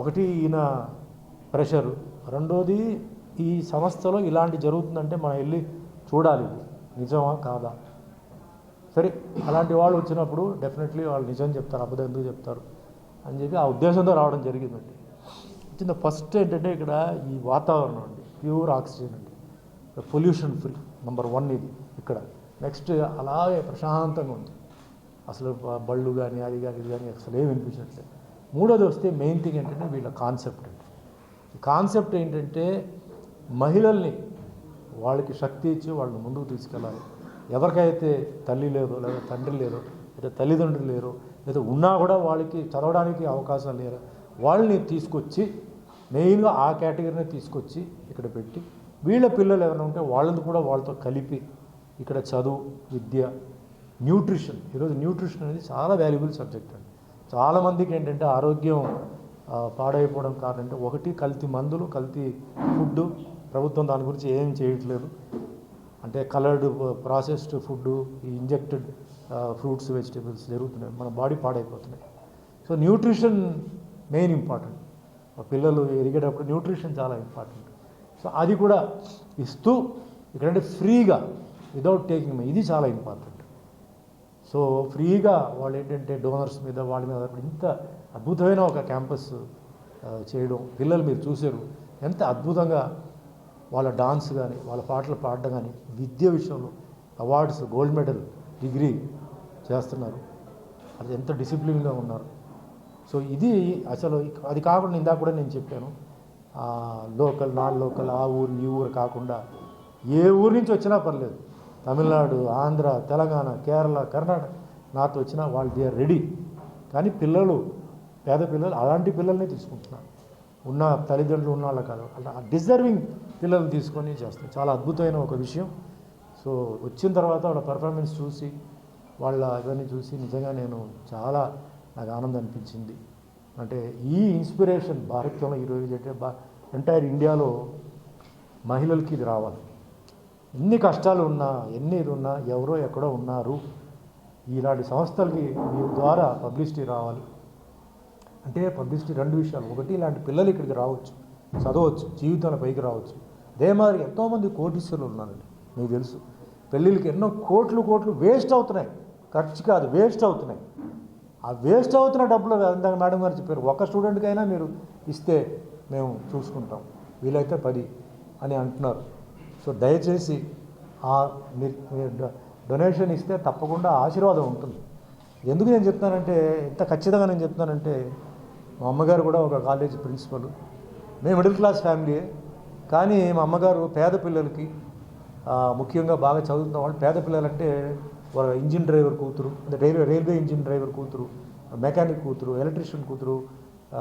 ఒకటి ఈయన ప్రెషరు రెండోది ఈ సంస్థలో ఇలాంటి జరుగుతుందంటే మనం వెళ్ళి చూడాలి నిజమా కాదా? సరే అలాంటి వాళ్ళు వచ్చినప్పుడు డెఫినెట్లీ వాళ్ళు నిజం చెప్తారు అబద్ధం ఎందుకు చెప్తారు అని చెప్పి ఆ ఉద్దేశంతో రావడం జరిగిందండి. వచ్చిన ఫస్ట్ ఏంటంటే ఇక్కడ ఈ వాతావరణం అండి ప్యూర్ ఆక్సిజన్ అండి. పొల్యూషన్ ఫ్రీ నెంబర్ వన్ ఇది ఇక్కడ. నెక్స్ట్ అలాగే ప్రశాంతంగా ఉంది. అసలు బళ్ళు కానీ అది కానీ ఇది కానీ అసలు ఏమి వినిపించట్లేదు. మూడోది వస్తే మెయిన్ థింగ్ ఏంటంటే వీళ్ళ కాన్సెప్ట్ అండి కాన్సెప్ట్ ఏంటంటే మహిళల్ని వాళ్ళకి శక్తి ఇచ్చి వాళ్ళని ముందుకు తీసుకెళ్ళాలి. ఎవరికైతే తల్లి లేదో లేదా తండ్రి లేదో లేదా తల్లిదండ్రులు లేరో లేదా ఉన్నా కూడా వాళ్ళకి చదవడానికి అవకాశం లేరు వాళ్ళని తీసుకొచ్చి మెయిన్గా ఆ కేటగిరీని తీసుకొచ్చి ఇక్కడ పెట్టి వీళ్ళ పిల్లలు ఎవరైనా ఉంటే వాళ్ళని కూడా వాళ్ళతో కలిపి ఇక్కడ చదువు విద్య న్యూట్రిషన్. ఈరోజు న్యూట్రిషన్ అనేది చాలా వాల్యుబుల్ సబ్జెక్ట్ అండి. చాలామందికి ఏంటంటే ఆరోగ్యం పాడైపోవడం కారణం అంటే ఒకటి కల్తీ మందులు కల్తీ ఫుడ్ ప్రభుత్వం దాని గురించి ఏం చేయట్లేదు. అంటే కలర్డ్ ప్రాసెస్డ్ ఫుడ్ ఈ ఇంజెక్టెడ్ ఫ్రూట్స్ వెజిటేబుల్స్ జరుగుతున్నాయి. మన body పాడైపోతున్నాయి. So nutrition main important. పిల్లలు ఎదిగేటప్పుడు న్యూట్రిషన్ చాలా ఇంపార్టెంట్. సో అది కూడా ఇస్తూ ఇక్కడంటే ఫ్రీగా వితౌట్ టేకింగ్ ఇది చాలా ఇంపార్టెంట్. సో ఫ్రీగా వాళ్ళు ఏంటంటే డోనర్స్ మీద వాళ్ళ మీద ఇంత అద్భుతమైన ఒక క్యాంపస్ చేయడం పిల్లలు మీరు చూశారు. ఎంత అద్భుతంగా వాళ్ళ డాన్స్ కానీ వాళ్ళ పాటలు పాడడం కానీ విద్య విషయంలో అవార్డ్స్ గోల్డ్ మెడల్ డిగ్రీ చేస్తున్నారు. అది ఎంత డిసిప్లిన్గా ఉన్నారు. సో ఇది అసలు అది కాకుండా ఇందాక కూడా నేను చెప్పాను లోకల్ నాన్ లోకల్ ఆ ఊరు ఈ ఊరు కాకుండా ఏ ఊరు నుంచి వచ్చినా పర్లేదు. తమిళనాడు ఆంధ్ర తెలంగాణ కేరళ కర్ణాటక. నాతో వచ్చిన వాళ్ళు దే రెడీ. కానీ పిల్లలు పేద పిల్లలు అలాంటి పిల్లల్ని తీసుకుంటున్నారు. ఉన్న తల్లిదండ్రులు ఉన్న వాళ్ళ కాదు. అలా డిజర్వింగ్ పిల్లల్ని తీసుకొని చేస్తారు. చాలా అద్భుతమైన ఒక విషయం. సో వచ్చిన తర్వాత వాళ్ళ పర్ఫార్మెన్స్ చూసి వాళ్ళ ఇవన్నీ చూసి నిజంగా నేను చాలా నాకు ఆనందం అనిపించింది. అంటే ఈ ఇన్స్పిరేషన్ భారతంలో ఈరోజు అంటే బా ఎంటైర్ ఇండియాలో మహిళలకి ఇది రావాలి. ఎన్ని కష్టాలు ఉన్నా ఎన్ని ఉన్నా ఎవరో ఎక్కడో ఉన్నారు. ఇలాంటి సంస్థలకి మీ ద్వారా పబ్లిసిటీ రావాలి. అంటే పబ్లిసిటీ రెండు విషయాలు. ఒకటి ఇలాంటి పిల్లలు ఇక్కడికి రావచ్చు చదవచ్చు జీవితాల పైకి రావచ్చు. అదే మాదిరి ఎంతోమంది కోటీశ్వరులు ఉన్నారండి. మీకు తెలుసు. పెళ్ళిళ్ళకి ఎన్నో కోట్లు కోట్లు వేస్ట్ అవుతున్నాయి. ఖర్చు కాదు వేస్ట్ అవుతున్నాయి. ఆ వేస్ట్ అవుతున్న డబ్బులు ఇందాక మేడం గారు చెప్పారు ఒక స్టూడెంట్కైనా మీరు ఇస్తే మేము చూసుకుంటాం. వీలైతే పది అని అంటున్నారు. సో దయచేసి ఆ మీరు మీరు డొ- డొనేషన్ ఇస్తే తప్పకుండా ఆశీర్వాదం ఉంటుంది. ఎందుకు నేను చెప్తున్నానంటే ఇంత ఖచ్చితంగా నేను చెప్తున్నానంటే మా అమ్మగారు కూడా ఒక కాలేజ్ ప్రిన్సిపల్. మేము మిడిల్ క్లాస్ ఫ్యామిలీయే కానీ మా అమ్మగారు పేద పిల్లలకి ముఖ్యంగా బాగా చదువుతున్న వాళ్ళు పేద పిల్లలంటే వాళ్ళ ఇంజిన్ డ్రైవర్ కూతురు అంటే రైల్వే రైల్వే ఇంజిన్ డ్రైవర్ కూతురు మెకానిక్ కూతురు ఎలక్ట్రీషియన్ కూతురు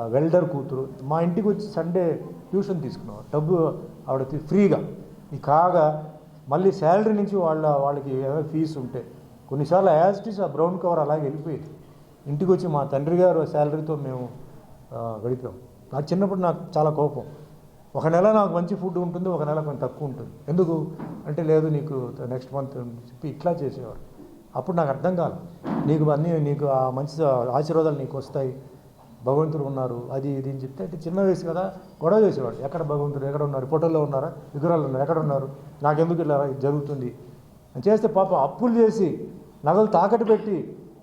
వెల్డర్ కూతురు. మా ఇంటికి వచ్చి సండే ట్యూషన్ తీసుకున్నాం. డబ్బు ఆవిడ ఫ్రీగా. కాగా మళ్ళీ శాలరీ నుంచి వాళ్ళ వాళ్ళకి ఏమైనా ఫీజు ఉంటే. కొన్నిసార్లు as it is a brown cover అలాగే వెళ్ళిపోయేది. ఇంటికి వచ్చి మా తండ్రి గారు శాలరీతో మేము గడిపాం. నాకు చిన్నప్పుడు నాకు చాలా కోపం. ఒక నెల నాకు మంచి ఫుడ్ ఉంటుంది ఒక నెల కొంచెం తక్కువ ఉంటుంది. ఎందుకు? అంటే లేదు నీకు నెక్స్ట్ మంత్ చెప్పి ఇట్లా చేసేవారు. అప్పుడు నాకు అర్థం కాదు నీకు అన్నీ నీకు ఆ మంచి ఆశీర్వాదాలు నీకు వస్తాయి. భగవంతుడు ఉన్నారు అది ఇది అని చెప్తే అంటే చిన్న వయసు కదా గొడవ చేసేవాడు. ఎక్కడ భగవంతుడు ఎక్కడ ఉన్నారు? ఫోటోలో ఉన్నారా? విగ్రహాలు ఉన్నారు? ఎక్కడ ఉన్నారు? నాకెందుకు ఇలా ఇది జరుగుతుంది? అని చేస్తే పాపం అప్పులు చేసి నగలు తాకట్టు పెట్టి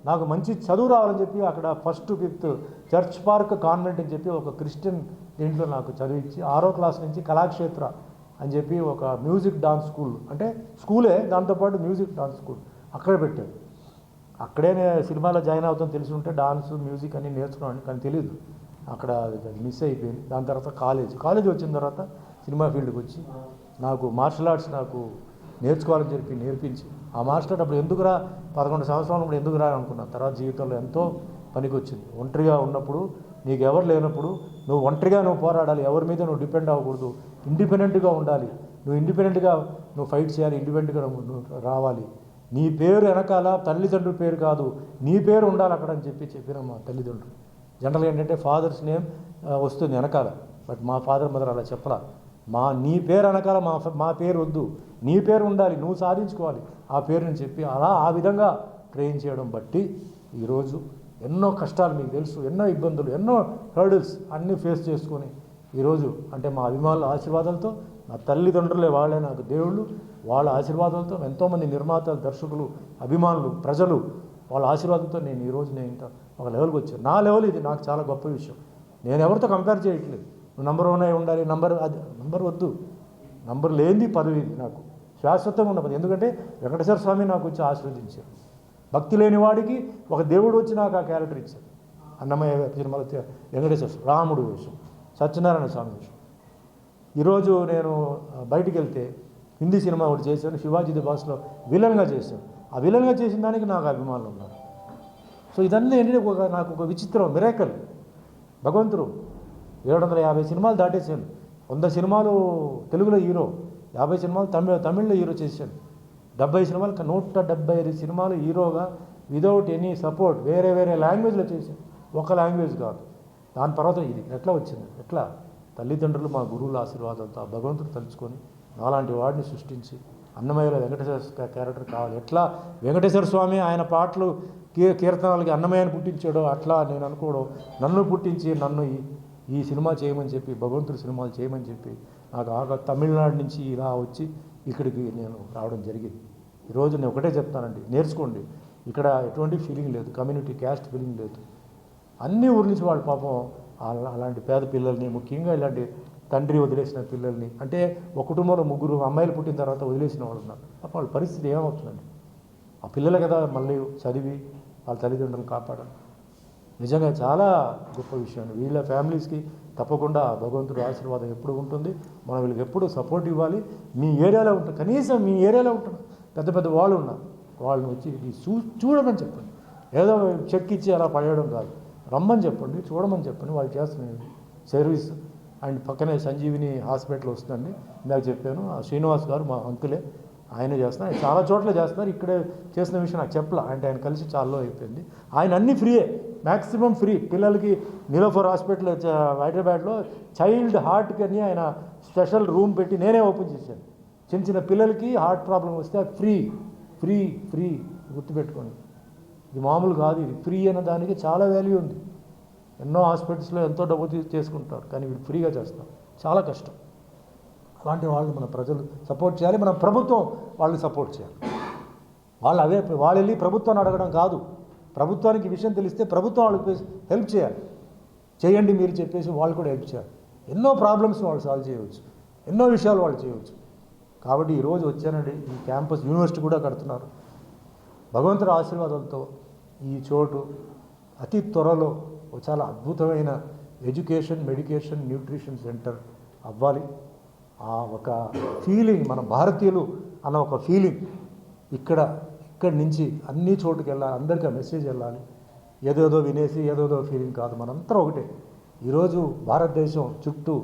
నాకు మంచి చదువు రావాలని చెప్పి అక్కడ first fifth church park convent అని చెప్పి ఒక క్రిస్టియన్ దీంట్లో నాకు చదివించి ఆరో క్లాస్ నుంచి కళాక్షేత్ర అని చెప్పి ఒక మ్యూజిక్ డాన్స్ స్కూల్ అంటే స్కూలే దాంతోపాటు మ్యూజిక్ డాన్స్ స్కూల్ అక్కడ పెట్టాడు అక్కడే నేను సినిమాలో జాయిన్ అవుతాను తెలిసి ఉంటే డాన్స్ మ్యూజిక్ అన్నీ నేర్చుకున్నాను కానీ తెలియదు అక్కడ మిస్ అయిపోయింది. దాని తర్వాత కాలేజ్. కాలేజ్ వచ్చిన తర్వాత సినిమా ఫీల్డ్కి వచ్చి నాకు మార్షల్ ఆర్ట్స్ నాకు నేర్చుకోవాలని చెప్పి నేర్పించి ఆ మార్షల్ ఆర్ట్ అప్పుడు ఎందుకురా పదకొండు సంవత్సరాలు ఇప్పుడు ఎందుకురా అనుకున్నాను. తర్వాత జీవితంలో ఎంతో పనికి వచ్చింది ఒంటరిగా ఉన్నప్పుడు నీకు ఎవరు లేనప్పుడు నువ్వు ఒంటరిగా నువ్వు పోరాడాలి. ఎవరి మీద నువ్వు డిపెండ్ అవ్వకూడదు. ఇండిపెండెంట్గా ఉండాలి. నువ్వు ఇండిపెండెంట్గా నువ్వు ఫైట్ చేయాలి. ఇండిపెండెంట్గా నువ్వు నువ్వు రావాలి. నీ పేరు వెనకాల తల్లిదండ్రుల పేరు కాదు నీ పేరు ఉండాలి అక్కడ అని చెప్పి చెప్పిన మా తల్లిదండ్రులు. జనరల్ ఏంటంటే ఫాదర్స్ నేమ్ వస్తుంది వెనకాల. బట్ మా ఫాదర్ మదర్ అలా చెప్పరా మా నీ పేరు వెనకాల మా మా పేరు వద్దు. నీ పేరు ఉండాలి నువ్వు సాధించుకోవాలి. ఆ పేరుని చెప్పి అలా ఆ విధంగా ట్రైన్ చేయడం బట్టి ఈరోజు ఎన్నో కష్టాలు మీకు తెలుసు ఎన్నో ఇబ్బందులు ఎన్నో హర్డిల్స్ అన్నీ ఫేస్ చేసుకొని ఈరోజు అంటే మా అభిమానుల ఆశీర్వాదాలతో నా తల్లిదండ్రులే వాళ్ళే నాకు దేవుళ్ళు. వాళ్ళ ఆశీర్వాదాలతో ఎంతోమంది నిర్మాతలు దర్శకులు అభిమానులు ప్రజలు వాళ్ళ ఆశీర్వాదంతో నేను ఈరోజు నేను ఇంత ఒక లెవెల్కి వచ్చాను. నా లెవెల్ ఇది నాకు చాలా గొప్ప విషయం. నేను ఎవరితో కంపేర్ చేయట్లేదు. నువ్వు నంబర్ వన్ అయి ఉండాలి నంబర్ అది నంబర్ వద్దు. నంబర్ లేనిది పదవి ఇది నాకు. శాశ్వతంగా ఉన్న పదవి ఎందుకంటే వెంకటేశ్వర స్వామి నాకు వచ్చి ఆశీర్వదించారు. భక్తి లేని వాడికి ఒక దేవుడు వచ్చి నాకు ఆ క్యారెక్టర్ ఇచ్చారు. అన్నమయ్య తిరుమల వెంకటేశ్వర రాముడు వేషం సత్యనారాయణ స్వామి వేషం. ఈరోజు నేను బయటికి వెళ్తే హిందీ సినిమా ఒకటి చేశాను శివాజీ ది బాస్లో విలన్గా చేశాను. ఆ విలన్గా చేసిన దానికి నాకు అభిమానులు ఉన్నారు. సో ఇదన్నీ ఏంటంటే ఒక నాకు ఒక విచిత్రం మిరాకల్. భగవంతుడు ఏడు వందల యాభై సినిమాలు దాటేసాను వంద సినిమాలు తెలుగులో హీరో యాభై సినిమాలు తమిళ తమిళ్ళో హీరో చేశాను. డెబ్బై సినిమాలు నూట డెబ్బై ఐదు సినిమాలు హీరోగా విదౌట్ ఎనీ సపోర్ట్ వేరే వేరే లాంగ్వేజ్లో చేశాను. ఒక లాంగ్వేజ్ కాదు. దాని తర్వాత ఇది ఎట్లా వచ్చింది? ఎట్లా? తల్లిదండ్రులు మా గురువుల ఆశీర్వాదంతో ఆ భగవంతుడు తలుచుకొని నాలాంటి వాడిని సృష్టించి అన్నమయ్యలో వెంకటేశ్వర క్యారెక్టర్ కావాలి. ఎట్లా? వెంకటేశ్వర స్వామి ఆయన పాటలు కీ కీర్తనాలకి అన్నమయ్యని పుట్టించాడో అట్లా నేను అనుకోవడం. నన్ను పుట్టించి నన్ను ఈ ఈ సినిమా చేయమని చెప్పి భగవంతుడు సినిమాలు చేయమని చెప్పి నాకు ఆగా తమిళనాడు నుంచి ఇలా వచ్చి ఇక్కడికి నేను రావడం జరిగింది. ఈరోజు నేను ఒకటే చెప్తానండి నేర్చుకోండి. ఇక్కడ ఎటువంటి ఫీలింగ్ లేదు కమ్యూనిటీ క్యాస్ట్ ఫీలింగ్ లేదు. అన్ని ఊరి నుంచి వాళ్ళు పాపం అలాంటి పేద పిల్లల్ని ముఖ్యంగా ఇలాంటి తండ్రి వదిలేసిన పిల్లల్ని అంటే ఒక కుటుంబంలో ముగ్గురు అమ్మాయిలు పుట్టిన తర్వాత వదిలేసిన వాళ్ళు ఉన్నారు. పాపం వాళ్ళ పరిస్థితి ఏమవుతుందండి? ఆ పిల్లలు కదా మళ్ళీ చదివి వాళ్ళ తల్లిదండ్రులను కాపాడాలి. నిజంగా చాలా గొప్ప విషయం. వీళ్ళ ఫ్యామిలీస్కి తప్పకుండా భగవంతుడు భగవంతుడి ఆశీర్వాదం ఎప్పుడు ఉంటుంది? మనం వీళ్ళకి ఎప్పుడు సపోర్ట్ ఇవ్వాలి? మీ ఏరియాలో ఉంటారు కనీసం మీ ఏరియాలో ఉంటారు పెద్ద పెద్ద వాళ్ళు ఉన్నారు. వాళ్ళని వచ్చి చూ చూడమని చెప్పండి. ఏదో చెక్ ఇచ్చి అలా పడేయడం కాదు. రమ్మని చెప్పండి చూడమని చెప్పండి వాళ్ళు చేస్తున్నాను సర్వీస్. అండ్ పక్కనే సంజీవిని హాస్పిటల్ వస్తుందండి. ఇందాక చెప్పాను ఆ శ్రీనివాస్ గారు మా అంకులే ఆయన చేస్తున్నారు. ఆయన చాలా చోట్ల చేస్తున్నారు. ఇక్కడే చేసిన విషయం నాకు చెప్పలే. అంటే ఆయన కలిసి చాలా అయిపోయింది. ఆయన అన్ని ఫ్రీయే మ్యాక్సిమం ఫ్రీ పిల్లలకి నీలోఫర్ హాస్పిటల్ హైదరాబాద్లో చైల్డ్ హార్ట్కి అని ఆయన స్పెషల్ రూమ్ పెట్టి నేనే ఓపెన్ చేశాను. చిన్న చిన్న పిల్లలకి హార్ట్ ప్రాబ్లం వస్తే ఫ్రీ ఫ్రీ ఫ్రీ గుర్తుపెట్టుకోండి. ఇది మామూలు కాదు ఇది ఫ్రీ అన్న దానికి చాలా వాల్యూ ఉంది. ఎన్నో హాస్పిటల్స్లో ఎంతో డబ్బు తీసి చేసుకుంటారు కానీ వీళ్ళు ఫ్రీగా చేస్తారు. చాలా కష్టం. అలాంటి వాళ్ళు మన ప్రజలు సపోర్ట్ చేయాలి మన ప్రభుత్వం వాళ్ళని సపోర్ట్ చేయాలి. వాళ్ళు అవే వాళ్ళు వెళ్ళి ప్రభుత్వాన్ని అడగడం కాదు. ప్రభుత్వానికి విషయం తెలిస్తే ప్రభుత్వం వాళ్ళకి హెల్ప్ చేయాలి. చేయండి మీరు చెప్పేసి వాళ్ళు కూడా హెల్ప్ చేయాలి. ఎన్నో ప్రాబ్లమ్స్ వాళ్ళు సాల్వ్ చేయవచ్చు. ఎన్నో విషయాలు వాళ్ళు చేయవచ్చు. కాబట్టి ఈరోజు వచ్చానండి ఈ క్యాంపస్ యూనివర్సిటీ కూడా కడుతున్నారు. భగవంతుడి ఆశీర్వాదంతో ఈ చోటు అతి త్వరలో ఒక చాలా అద్భుతమైన ఎడ్యుకేషన్ మెడికేషన్ న్యూట్రిషన్ సెంటర్ అవ్వాలి. ఆ ఒక ఫీలింగ్ మన భారతీయులు అన్న ఒక ఫీలింగ్ ఇక్కడ ఇక్కడి నుంచి అన్ని చోటుకి వెళ్ళాలి అందరికీ ఆ మెసేజ్ వెళ్ళాలి. ఏదేదో వినేసి ఏదేదో ఫీలింగ్ కాదు మనంతా ఒకటే. ఈరోజు భారతదేశం చుట్టూ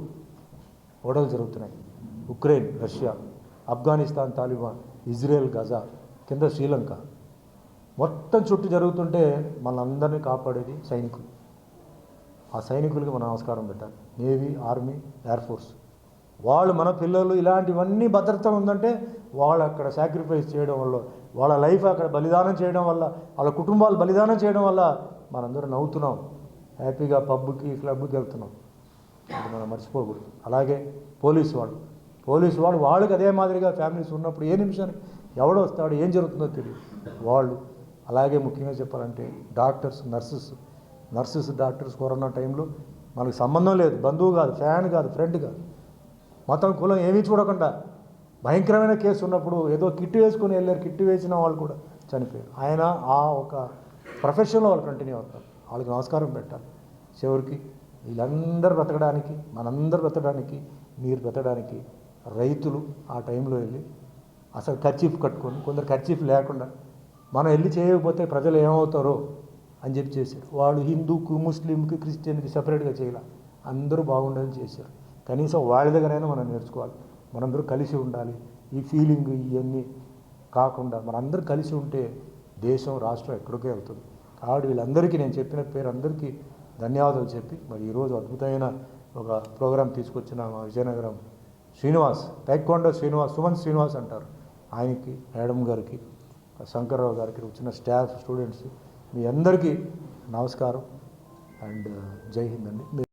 గొడవలు జరుగుతున్నాయి. Ukraine Russia Afghanistan Taliban Israel Gaza కింద శ్రీలంక. మొత్తం చుట్టూ జరుగుతుంటే మనందరినీ కాపాడేది సైనికులు. ఆ సైనికులకి మనం నమస్కారం పెట్టాలి. Navy army air force. వాళ్ళు మన పిల్లలు ఇలాంటివన్నీ భద్రత ఉందంటే వాళ్ళు అక్కడ సాక్రిఫైస్ చేయడం వల్ల వాళ్ళ లైఫ్ అక్కడ బలిదానం చేయడం వల్ల వాళ్ళ కుటుంబాలు బలిదానం చేయడం వల్ల మనందరం నవ్వుతున్నాం. హ్యాపీగా పబ్కి క్లబ్కి వెళ్తున్నాం. అది మనం మర్చిపోకూడదు. అలాగే పోలీస్ వాళ్ళు. పోలీస్ వాళ్ళు వాళ్ళకి అదే మాదిరిగా ఫ్యామిలీస్ ఉన్నప్పుడు ఏ నిమిషానికి ఎవడో వస్తాడు ఏం జరుగుతుందో తెలియదు. వాళ్ళు అలాగే ముఖ్యంగా చెప్పాలంటే doctors nurses nurses doctors corona టైంలో మనకు సంబంధం లేదు. బంధువు కాదు ఫ్యాన్ కాదు ఫ్రెండ్ కాదు. మతం కులం ఏమీ చూడకుండా భయంకరమైన కేసు ఉన్నప్పుడు ఏదో కిట్టు వేసుకొని వెళ్ళారు కిట్టు వేసిన వాళ్ళు కూడా చనిపోయారు. ఆయన ఆ ఒక ప్రొఫెషన్లో వాళ్ళు కంటిన్యూ అవుతారు. వాళ్ళకి నమస్కారం పెట్టాలి. చివరికి వీళ్ళందరూ బ్రతకడానికి మనందరూ బ్రతకడానికి మీరు బ్రతకడానికి రైతులు ఆ టైంలో వెళ్ళి అసలు ఖర్చీఫ్ కట్టుకొని కొందరు ఖర్చీఫ్ లేకుండా మనం వెళ్ళి చేయకపోతే ప్రజలు ఏమవుతారో అని చెప్పి చేశారు. వాళ్ళు హిందూకు ముస్లింకి క్రిస్టియన్కి సపరేట్గా చేయాలి. అందరూ బాగుండాలని చేశారు. కనీసం వాళ్ళ దగ్గరైనా మనం నేర్చుకోవాలి. మనందరూ కలిసి ఉండాలి. ఈ ఫీలింగ్ ఇవన్నీ కాకుండా మనందరూ కలిసి ఉంటే దేశం రాష్ట్రం ఎక్కడికే వెళ్తుంది. కాబట్టి వీళ్ళందరికీ నేను చెప్పిన పేరు అందరికీ ధన్యవాదాలు చెప్పి మరి ఈరోజు అద్భుతమైన ఒక ప్రోగ్రాం తీసుకొచ్చిన మా విజయనగరం శ్రీనివాస్ టైక్వాండో శ్రీనివాస్ సుమన్ శ్రీనివాస్ అంటారు. ఆయనకి మేడం గారికి శంకర్రావు గారికి వచ్చిన స్టాఫ్ స్టూడెంట్స్ మీ అందరికీ నమస్కారం అండ్ జై హింద్ అండి.